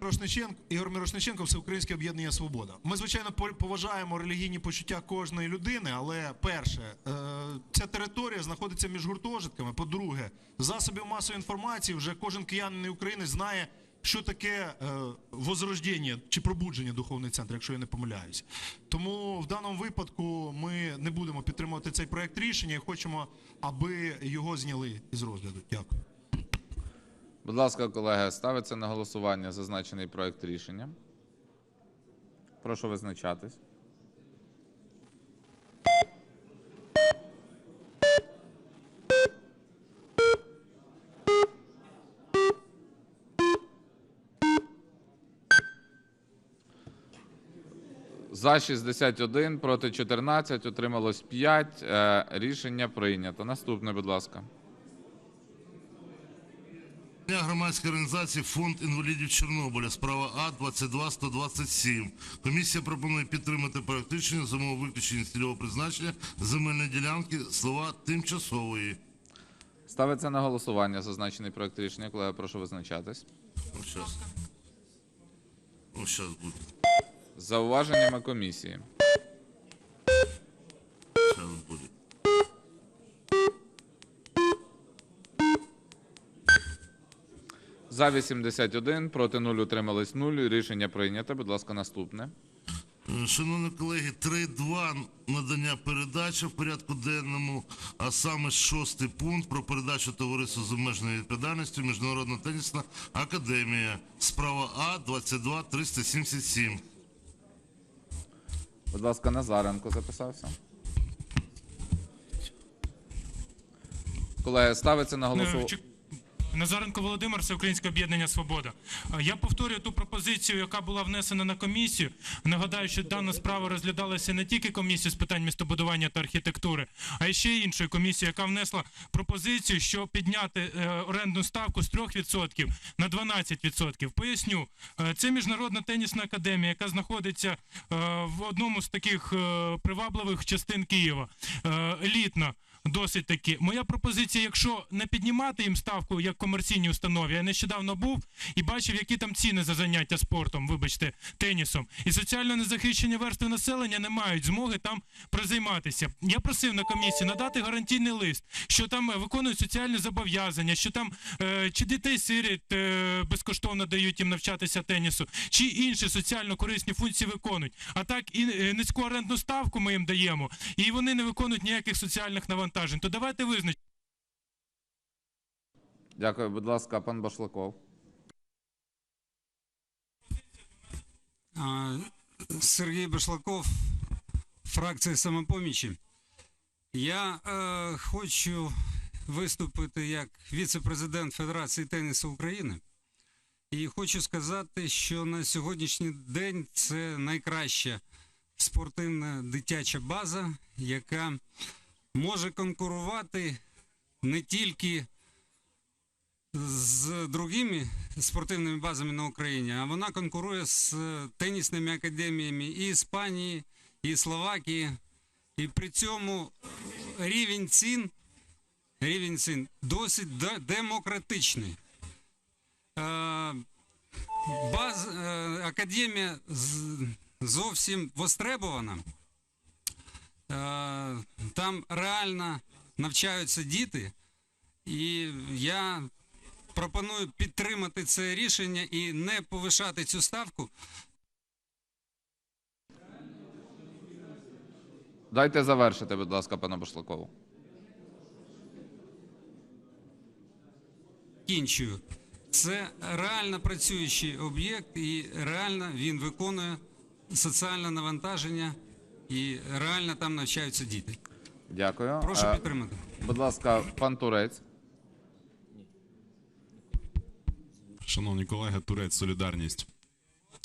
Мірошниченко, Ігор Мірошниченко, Всеукраїнське об'єднання Свобода. Ми, звичайно, по- поважаємо релігійні почуття кожної людини, але перше, е, ця територія знаходиться між гуртожитками. По-друге, засобів масової інформації вже кожен киянин і українець знає, що таке е, возрождення чи пробудження духовний центр, якщо я не помиляюсь. Тому в даному випадку ми не будемо підтримувати цей проект рішення і хочемо, аби його зняли із розгляду. Дякую. Будь ласка, колеги, ставиться на голосування зазначений проект рішення. Прошу визначатись. За 61, проти 14, утрималось 5. Е, Рішення прийнято. Наступне, будь ласка. Дня громадської організації Фонд інвалідів Чорнобиля, справа А 22 127. Комісія пропонує підтримати за умови виключення цільового призначення земельної ділянки слова тимчасової. Ставиться на голосування зазначений проект рішення. Колеги, прошу визначатись. Ось щас. Ось щас буде. З зауваженнями комісії. Щас буде. За 81, проти 0, утримались 0. Рішення прийнято. Будь ласка, наступне. Е, Шановні колеги, 3.2 надання передачі в порядку денному, а саме шостий пункт про передачу товариству з обмеженою відповідальністю Міжнародна тенісна академія. Справа А 22 377. Будь ласка, Назаренко записався. Колеги, ставиться на голосування. Назаренко Володимир, Всеукраїнське об'єднання Свобода. Е, Я повторюю ту пропозицію, яка була внесена на комісію. Нагадаю, що дана справа розглядалася не тільки комісією з питань містобудування та архітектури, а й ще іншою комісією, яка внесла пропозицію, що підняти е, орендну ставку з 3% на 12%. Поясню, Е, це міжнародна тенісна академія, яка знаходиться в одному з таких привабливих частин Києва. Елітна. Досить таки. Моя пропозиція, якщо не піднімати їм ставку як комерційній установі, я нещодавно був і бачив, які там ціни за заняття спортом, вибачте, тенісом. І соціально незахищені верстви населення не мають змоги там призайматися. Я просив на комісії надати гарантійний лист, що там е, виконують соціальні зобов'язання, що там е, чи дітей сиріт е, безкоштовно дають їм навчатися тенісу, чи інші соціально корисні функції виконують. А так і е, низьку орендну ставку ми їм даємо, і вони не виконують ніяких соціальних навантажень. То давайте визначимо. Дякую, будь ласка, пан Башлаков. Сергій Башлаков, фракція самопомічі. Я е, хочу виступити як віце-президент Федерації тенісу України. І хочу сказати, що на сьогоднішній день це найкраща спортивна дитяча база, яка може конкурувати не тільки з другими спортивними базами на Україні, а вона конкурує з тенісними академіями і Іспанії, і Словакії. І при цьому рівень цін, рівень цін досить демократичний. Е, Баз, е, академія зовсім востребована. Е, Там реально навчаються діти. І я пропоную підтримати це рішення і не повишати цю ставку. Дайте завершити, будь ласка, пану Башлакову. Кінчую. Це реально працюючий об'єкт, і реально він виконує соціальне навантаження, і реально там навчаються діти. Дякую. Прошу Е, підтримати. Будь ласка, пан Турець. Шановні колеги, Турець Солідарність.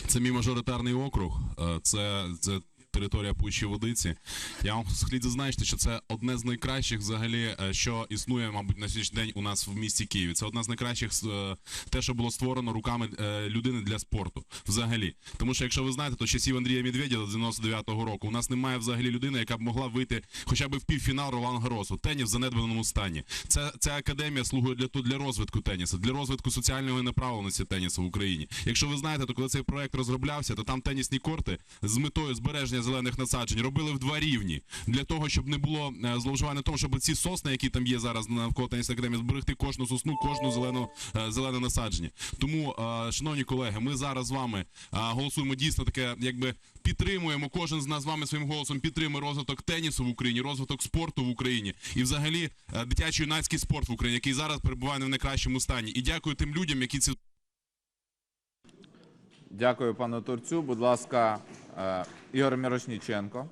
Це мій мажоритарний округ. Е, Це, це територія Пущі Водиці. Я вам хотів зазначити, що це одне з найкращих взагалі, е, що існує, мабуть, на сьогоднішній день у нас в місті Києві. Це одна з найкращих е, те, що було створено руками е, людини для спорту. Взагалі. Тому що, якщо ви знаєте, то часів Андрія Медведєва з 99-го року у нас немає взагалі людини, яка б могла вийти хоча б в півфінал Ролан Гаросу. Теніс в занедбаному стані. Це ця академія слугує для для розвитку тенісу, для розвитку соціальної направленості тенісу в Україні. Якщо ви знаєте, то коли цей проект розроблявся, то там тенісні корти з метою збереження зелених насаджень робили в два рівні для того, щоб не було е, зловживання тому, щоб ці сосни, які там є зараз навколо тенісної академії, зберегти кожну сосну, кожну зелену е, зелене насадження. Тому, е, шановні колеги, ми зараз з вами голосуємо дійсно таке, якби підтримуємо кожен з нас з вами своїм голосом підтримує розвиток тенісу в Україні, розвиток спорту в Україні і взагалі е, дитячо-юнацький спорт в Україні, який зараз перебуває не в найкращому стані. І дякую тим людям, які ці Дякую, пану Турцю. Будь ласка, е, Ігор Мірошніченко.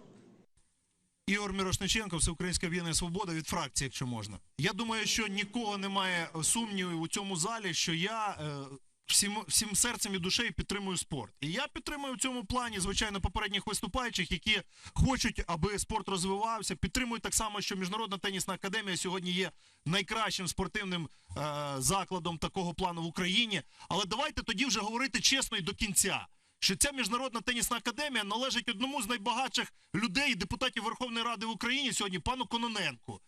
Ігор Мірошниченко, Всеукраїнська об'єднання Свобода від фракції, якщо можна. Я думаю, що нікого немає сумнівів у цьому залі, що я е, всім, всім серцем і душею підтримую спорт. І я підтримую в цьому плані, звичайно, попередніх виступаючих, які хочуть, аби спорт розвивався. Підтримую так само, що Міжнародна тенісна академія сьогодні є найкращим спортивним е, закладом такого плану в Україні. Але давайте тоді вже говорити чесно і до кінця що ця міжнародна тенісна академія належить одному з найбагатших людей, депутатів Верховної Ради в Україні сьогодні, пану Кононенку.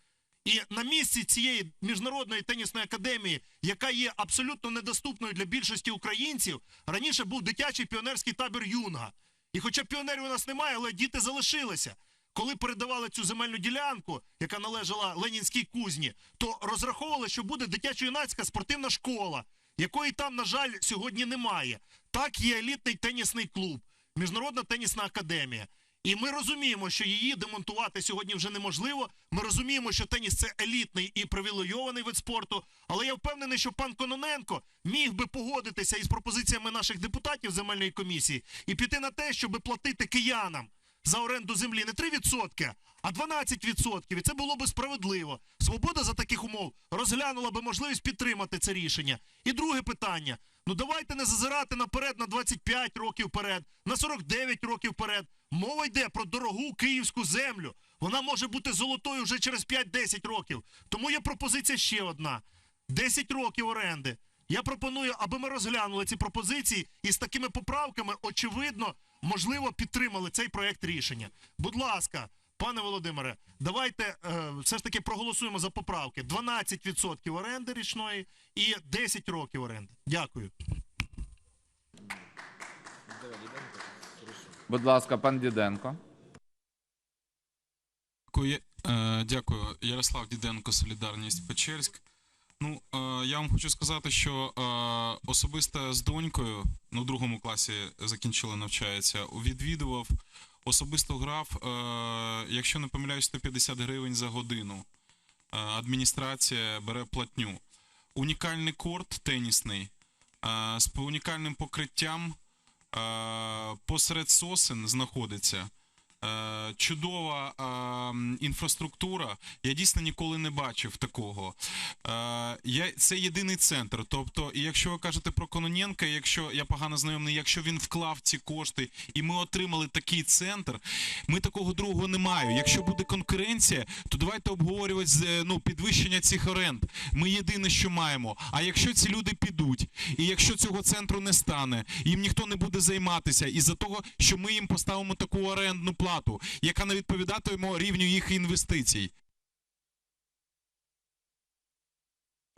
І на місці цієї міжнародної тенісної академії, яка є абсолютно недоступною для більшості українців, раніше був дитячий піонерський табір Юнга. І хоча піонерів у нас немає, але діти залишилися. Коли передавали цю земельну ділянку, яка належала Ленінській кузні, то розраховували, що буде дитячо-юнацька спортивна школа, якої там, на жаль, сьогодні немає. Так є елітний тенісний клуб, Міжнародна тенісна академія. І ми розуміємо, що її демонтувати сьогодні вже неможливо. Ми розуміємо, що теніс це елітний і привілейований вид спорту. Але я впевнений, що пан Кононенко міг би погодитися із пропозиціями наших депутатів земельної комісії і піти на те, щоб платити киянам за оренду землі не 3%, а 12%. І це було би справедливо. Свобода за таких умов розглянула би можливість підтримати це рішення. І друге питання. Ну давайте не зазирати наперед на 25 років вперед, на 49 років вперед. Мова йде про дорогу київську землю. Вона може бути золотою вже через 5-10 років. Тому є пропозиція ще одна: 10 років оренди. Я пропоную, аби ми розглянули ці пропозиції і з такими поправками, очевидно, можливо, підтримали цей проект рішення. Будь ласка, пане Володимире, давайте е, все ж таки проголосуємо за поправки: 12% оренди річної і 10 років оренди. Дякую. Будь ласка, пан Діденко. Дякую, е, дякую. Ярослав Діденко, Солідарність Печерськ. Ну, е, я вам хочу сказати, що е, особисто з донькою, ну, в другому класі закінчила навчається, відвідував, особисто грав, е, якщо не помиляюсь, 150 гривень за годину. Адміністрація бере платню. Унікальний корт тенісний з унікальним покриттям посеред сосен знаходиться. Е, чудова е, інфраструктура. Я дійсно ніколи не бачив такого. Е, я, це єдиний центр. Тобто, якщо ви кажете про Кононенка, якщо я погано знайомий, якщо він вклав ці кошти і ми отримали такий центр, ми такого другого не маємо. Якщо буде конкуренція, то давайте обговорювати ну, підвищення цих оренд. Ми єдине, що маємо. А якщо ці люди підуть, і якщо цього центру не стане, їм ніхто не буде займатися із-за того, що ми їм поставимо таку орендну плату, яка не відповідатиме рівню їх інвестицій.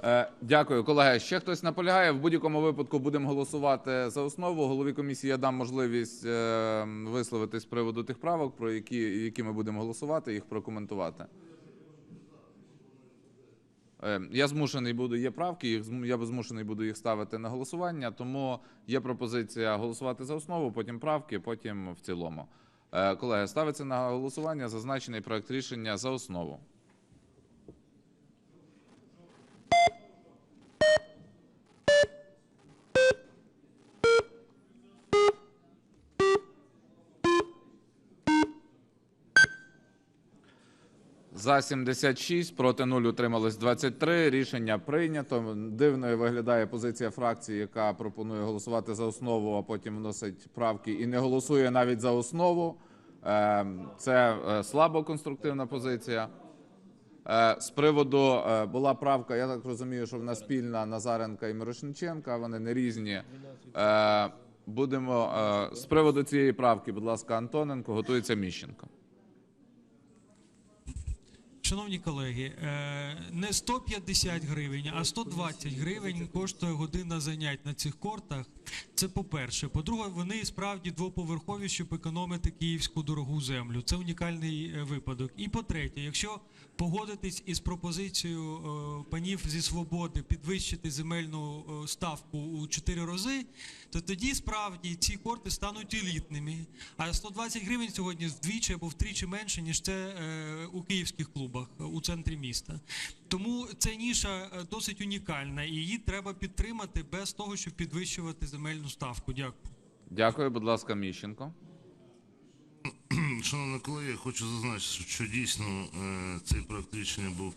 Е, Дякую, колеги. Ще хтось наполягає. В будь-якому випадку будемо голосувати за основу. Голові комісії я дам можливість е, висловитись з приводу тих правок, про які, які ми будемо голосувати, їх прокоментувати. Е, Я змушений буду, є правки, їх я змушений буду їх ставити на голосування, тому є пропозиція голосувати за основу, потім правки, потім в цілому. Е, Колеги, ставиться на голосування зазначений проект рішення за основу. За 76, проти 0 утрималось 23. Рішення прийнято. Дивною виглядає позиція фракції, яка пропонує голосувати за основу, а потім вносить правки і не голосує навіть за основу. Е, Це е, слабо конструктивна позиція. Е, З приводу була правка, я так розумію, що вона спільна Назаренка і Мирошниченка, вони не різні. Будемо з приводу цієї правки, будь ласка, Антоненко, готується Міщенко. Шановні колеги, е, не 150 гривень, а 120 гривень коштує година занять на цих кортах. Це по-перше. По-друге, вони справді двоповерхові, щоб економити київську дорогу землю. Це унікальний е, випадок. І по-третє, якщо погодитись із пропозицією е, панів зі свободи підвищити земельну е, ставку у 4 рази, то тоді справді ці корти стануть елітними. А 120 гривень сьогодні вдвічі або втричі менше, ніж це е, у київських клубах у центрі міста. Тому ця ніша досить унікальна, і її треба підтримати без того, щоб підвищувати земельну ставку. Дякую. Дякую, будь ласка, Міщенко. Шановні колеги, хочу зазначити, що дійсно е, цей проект рішення був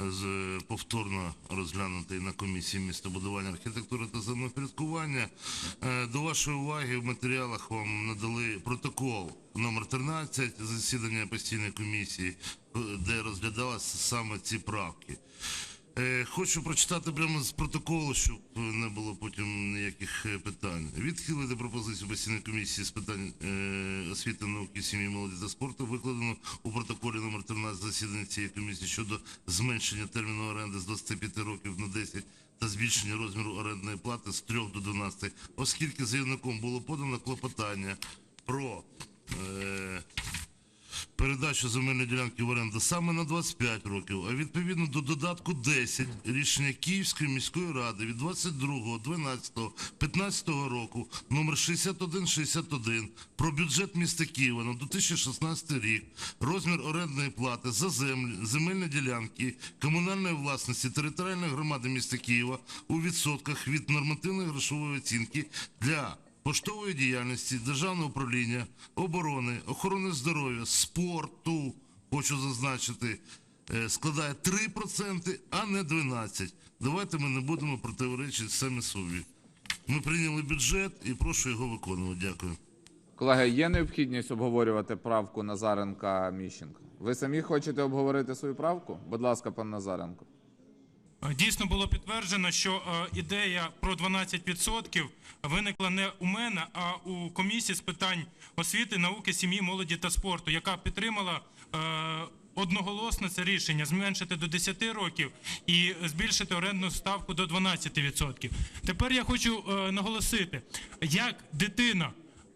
е, повторно розглянутий на комісії містобудування, архітектури та землевпорядкування. Е, До вашої уваги в матеріалах вам надали протокол номер 13 засідання постійної комісії, де розглядалися саме ці правки. Е, Хочу прочитати прямо з протоколу, щоб не було потім ніяких е, питань. Відхилити пропозицію постійної комісії з питань е, освіти, науки, сім'ї, молоді та спорту, викладено у протоколі номер 13 засідання цієї комісії щодо зменшення терміну оренди з 25 років на 10 та збільшення розміру орендної плати з 3 до 12, оскільки заявником було подано клопотання про е, передачу земельної ділянки в оренду саме на 25 років, а відповідно до додатку 10 рішення Київської міської ради від 22.12.15 року номер 6161 про бюджет міста Києва на 2016 рік, розмір орендної плати за землі, земельні ділянки комунальної власності територіальної громади міста Києва у відсотках від нормативної грошової оцінки для поштової діяльності, державного управління, оборони, охорони здоров'я, спорту, хочу зазначити, е, складає 3%, а не 12%. Давайте ми не будемо противоречити самі собі. Ми прийняли бюджет і прошу його виконувати. Дякую. Колеги, є необхідність обговорювати правку Назаренка Міщенка. Ви самі хочете обговорити свою правку? Будь ласка, пан Назаренко. Е, Дійсно було підтверджено, що е, ідея про 12% виникла не у мене, а у комісії з питань освіти, науки, сім'ї, молоді та спорту, яка підтримала е, одноголосно це рішення зменшити до 10 років і збільшити орендну ставку до 12%. Тепер я хочу наголосити, як дитина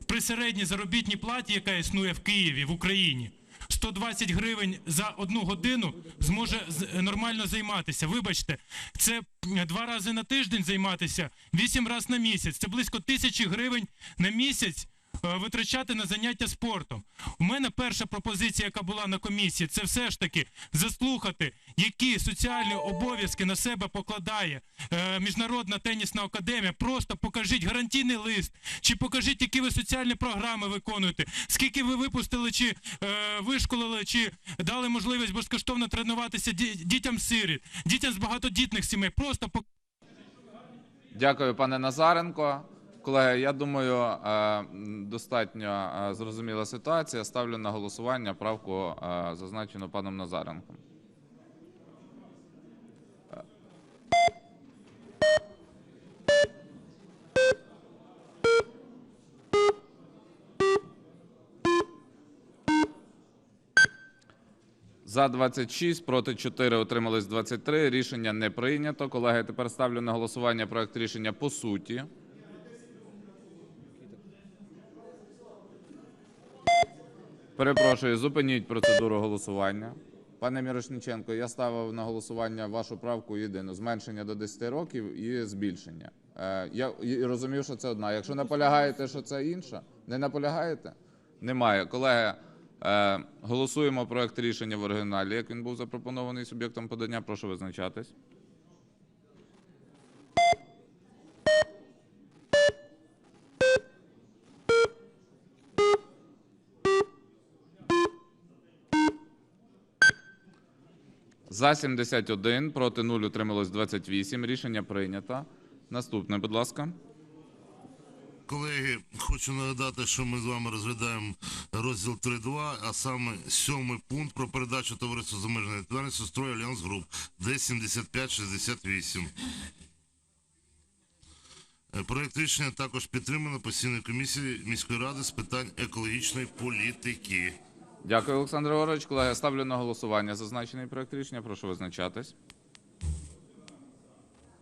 при середній заробітній платі, яка існує в Києві в Україні. 120 гривень за одну годину зможе з- нормально займатися. Вибачте, це два рази на тиждень займатися, вісім разів на місяць. Це близько тисячі гривень на місяць е, витрачати на заняття спортом. У мене перша пропозиція, яка була на комісії, це все ж таки заслухати, які соціальні обов'язки на себе покладає е, Міжнародна тенісна академія. Просто покажіть гарантійний лист, чи покажіть, які ви соціальні програми виконуєте, скільки ви випустили, чи е, вишколили, чи дали можливість безкоштовно тренуватися дітям сиріт, дітям з багатодітних сімей. Просто. Дякую, пане Назаренко. Колеги, я думаю, е, достатньо е, зрозуміла ситуація. Ставлю на голосування правку, е, зазначену паном Назаренком. За 26, проти 4, утримались 23. Рішення не прийнято. Колеги, тепер ставлю на голосування проект рішення по суті. Перепрошую, зупиніть процедуру голосування. Пане Мірошниченко, я ставив на голосування вашу правку єдину: зменшення до 10 років і збільшення. Е, я розумів, що це одна. Якщо наполягаєте, що це інша, не наполягаєте? Немає. Колеги, е, голосуємо проект рішення в оригіналі, як він був запропонований суб'єктом подання. Прошу визначатись. За 71, проти 0, утрималось 28. Рішення прийнято. Наступне, будь ласка. колеги, хочу нагадати, що ми з вами розглядаємо розділ 3.2, а саме сьомий пункт про передачу товариству з обмеженою відповідальністю «Строй Альянс Груп» Д-7568. Е, Проект рішення також підтримано постійною комісією міської ради з питань екологічної політики. Дякую, Олександр Горович. Колеги, ставлю на голосування зазначений проект рішення. Прошу визначатись.